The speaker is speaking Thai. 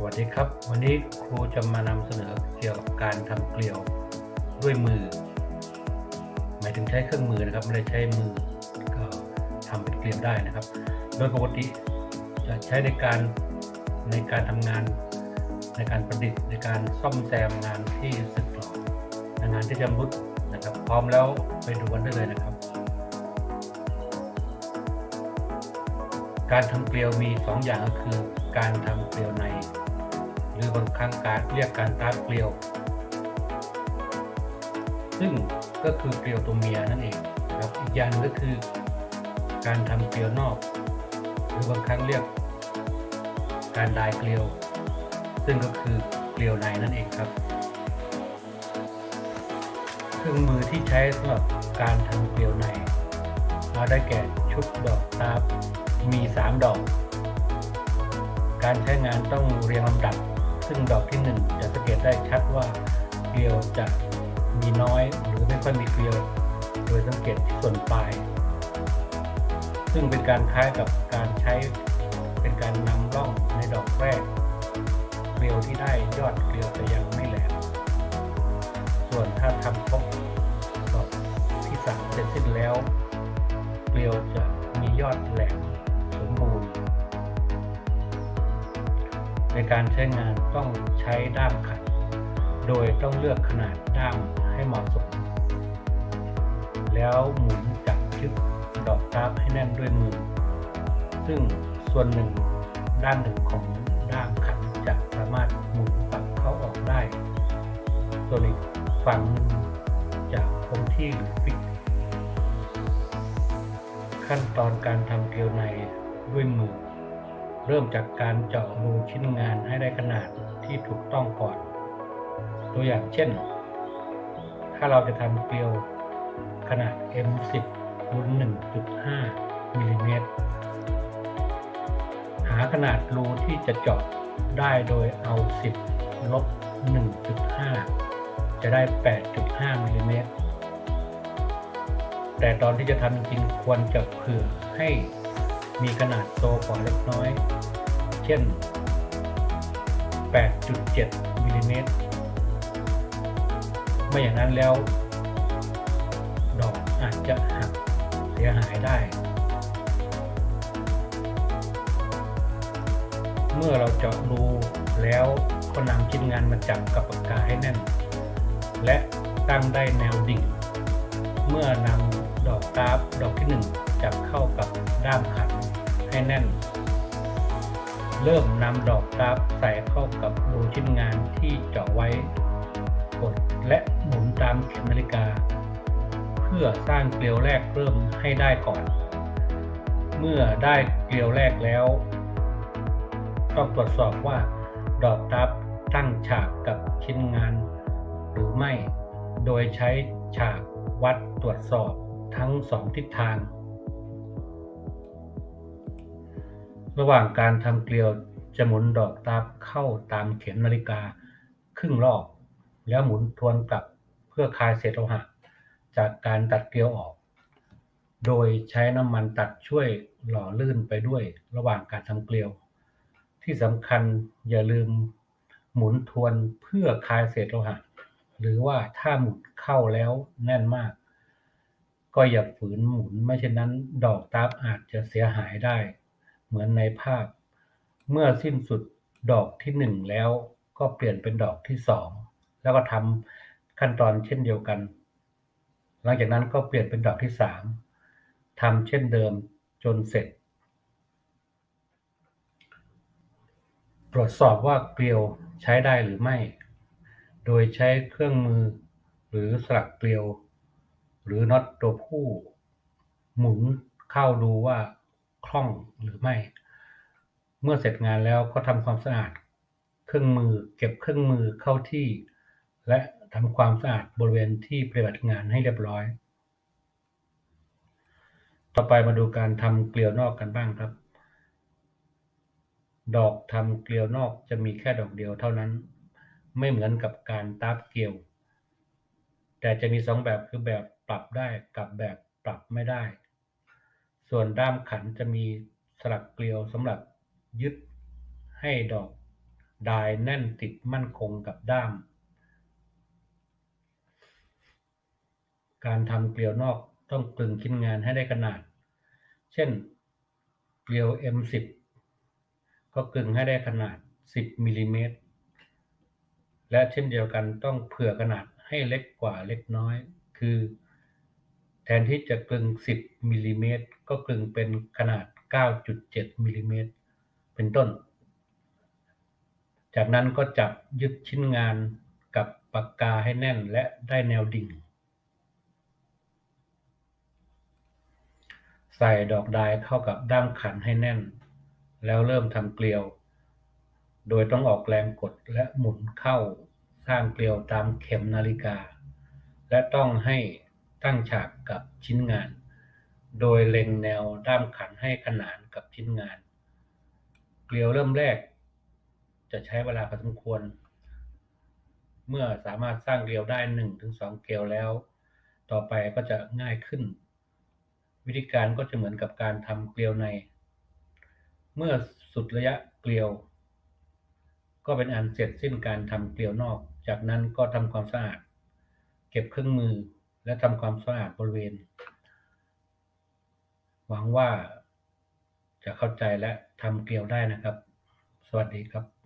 สวัสดีครับ วันนี้ครูจะมานำเสนอเกี่ยวกับการทำเกลียวด้วยมือ หมายถึงใช้เครื่องมือนะครับไม่ได้ใช้มือก็ทำเป็นเกลียวได้นะครับ โดยปกติจะใช้ในการในการทำงาน ในการประดิษฐ์ในการซ่อมแซมงานที่สึกหรองานที่ชำรุดนะครับ พร้อมแล้วไปดูกันได้เลยนะครับ การทำเกลียวมี 2 อย่างก็คือการทำเกลียวใน หรือบางครั้งการเรียกการตาร์เกลียว ซึ่งก็คือเกลียวตัวเมียนั่นเองครับอีกอย่างก็คือ การทำเกลียวนอก หรือบางครั้งเรียก การดายเกลียว ซึ่งก็คือเกลียวในนั่นเองครับเครื่องมือที่ใช้สำหรับการทำเกลียวในเราได้แก่ชุดดอกตาบมี 3 ดอก การใช้งานต้องเรียงลำดับ ซึ่งดอกที่1จะสังเกตได้ชัดว่าเกลียวจะมีน้อยหรือไม่ค่อยมีเกลียว โดยสังเกตที่ส่วนปลาย ซึ่งเป็นการคล้ายกับการใช้เป็นการนำร่องในดอกแรก เกลียวที่ได้ยอดเกลียวจะยังไม่แหลมส่วนถ้าทำครบ การใช้งานต้องใช้ด้ามขัด โดยต้องเลือกขนาดด้ามให้เหมาะสม แล้วหมุนจับยึดดอกตาบให้แน่นด้วยมือ ซึ่งส่วนหนึ่งด้านหนึ่งของด้ามขัดจะสามารถหมุนปรับเข้าออกได้ ส่วนอีกฝั่งหนึ่งจะคงที่หรือฟิก ขั้นตอนการทำเกลียวในด้วยมือ เริ่มจากการเจาะรูชิ้นงานให้ได้ขนาดที่ถูกต้องก่อน ตัวอย่างเช่น ถ้าเราจะทำเกลียวขนาด M10 คูณ1.5มิลลิเมตรหาขนาดรูที่จะเจาะได้โดยเอา 10 ลบ 1.5 จะได้ 8.5มิลลิเมตรแต่ตอนที่จะทำจริงควรจะเผื่อให้ มีขนาดโตกว่าเล็กน้อย เช่น 8.7มิลลิเมตรไม่อย่างนั้นแล้ว ดอกอาจจะหักเสียหายได้ เมื่อเราเจาะรูแล้วก็นำชิ้นงานมาจับกับปากกาให้แน่น และตั้งได้แนวดิ่ง เมื่อนำดอกกราฟดอกที่หนึ่ง จับเข้ากับด้ามขันให้แน่น เริ่มนำดอกกราฟใส่เข้ากับรูชิ้นงานที่เจาะไว้ กดและหมุนตามเข็มนาฬิกา เพื่อสร้างเกลียวแรกเริ่มให้ได้ก่อน เมื่อได้เกลียวแรกแล้ว ต้องตรวจสอบว่าดอกตับตั้งฉากกับชิ้นงาน หรือไม่ โดยใช้ฉากวัดตรวจสอบทั้งสองทิศทาง ระหว่างการทำเกลียวจะหมุนดอกตับเข้าตามเข็มนาฬิกาครึ่งรอบ แล้วหมุนทวนกลับเพื่อคลายเศษโลหะ จากการตัดเกลียวออก โดยใช้น้ำมันตัดช่วยหล่อลื่นไปด้วยระหว่างการทำเกลียว ที่สำคัญอย่าลืมหมุนทวนเพื่อคลายเศษโลหะ หรือว่าถ้าหมุนเข้าแล้วแน่นมาก ก็อย่าฝืนหมุนไม่เช่นนั้น ดอกตับอาจจะเสียหายได้ เหมือนในภาพ เมื่อสิ้นสุดดอกที่หนึ่งแล้วก็เปลี่ยนเป็นดอกที่สองแล้วก็ทำขั้นตอนเช่นเดียวกัน หลังจากนั้นก็เปลี่ยนเป็นดอกที่สามทำเช่นเดิมจนเสร็จ ตรวจสอบว่าเกลียวใช้ได้หรือไม่ โดยใช้เครื่องมือ หรือสลักเกลียว หรือน็อตตัวผู้ หมุนเข้าดูว่า คล่องหรือไม่ เมื่อเสร็จงานแล้วก็ทำความสะอาด เครื่องมือเก็บเครื่องมือเข้าที่ และทำความสะอาดบริเวณที่ปฏิบัติงานให้เรียบร้อย ต่อไปมาดูการทำเกลียวนอกกันบ้างครับ ดอกทำเกลียวนอกจะมีแค่ดอกเดียวเท่านั้น ไม่เหมือนกับการตาบเกลียว แต่จะมีสองแบบคือแบบปรับได้กับแบบปรับไม่ได้ ส่วนด้ามขันจะมีสลักเกลียวสำหรับยึดให้ดอกดายแน่นติดมั่นคงกับด้าม การทำเกลียวนอกต้องกลึงชิ้นงานให้ได้ขนาด เช่น เกลียว M10 ก็กลึงให้ได้ขนาด 10มิลลิเมตร และเช่นเดียวกันต้องเผื่อขนาดให้เล็กกว่าเล็กน้อย คือ แทนที่จะกลึง 10มิลลิเมตรก็กลึงเป็นขนาด 9.7มิลลิเมตรเป็นต้น จากนั้นก็จับยึดชิ้นงานกับปากกาให้แน่นและได้แนวดิ่ง ใส่ดอกดายเข้ากับด้ามขันให้แน่น แล้วเริ่มทำเกลียว โดยต้องออกแรงกดและหมุนเข้าสร้างเกลียวตามเข็มนาฬิกา และต้องให้ ตั้งฉากกับชิ้นงาน โดยเล็งแนวด้ามขันให้ขนานกับชิ้นงาน เกลียวเริ่มแรก จะใช้เวลาพอสมควร เมื่อสามารถสร้างเกลียวได้หนึ่งถึงสองเกลียวแล้ว ต่อไปก็จะง่ายขึ้น วิธีการก็จะเหมือนกับการทำเกลียวใน เมื่อสุดระยะเกลียว ก็เป็นอันเสร็จสิ้นการทำเกลียวนอก จากนั้นก็ทำความสะอาดเก็บเครื่องมือ และทำความสะอาดบริเวณ หวังว่าจะเข้าใจและทำเกลียวได้นะครับ สวัสดีครับ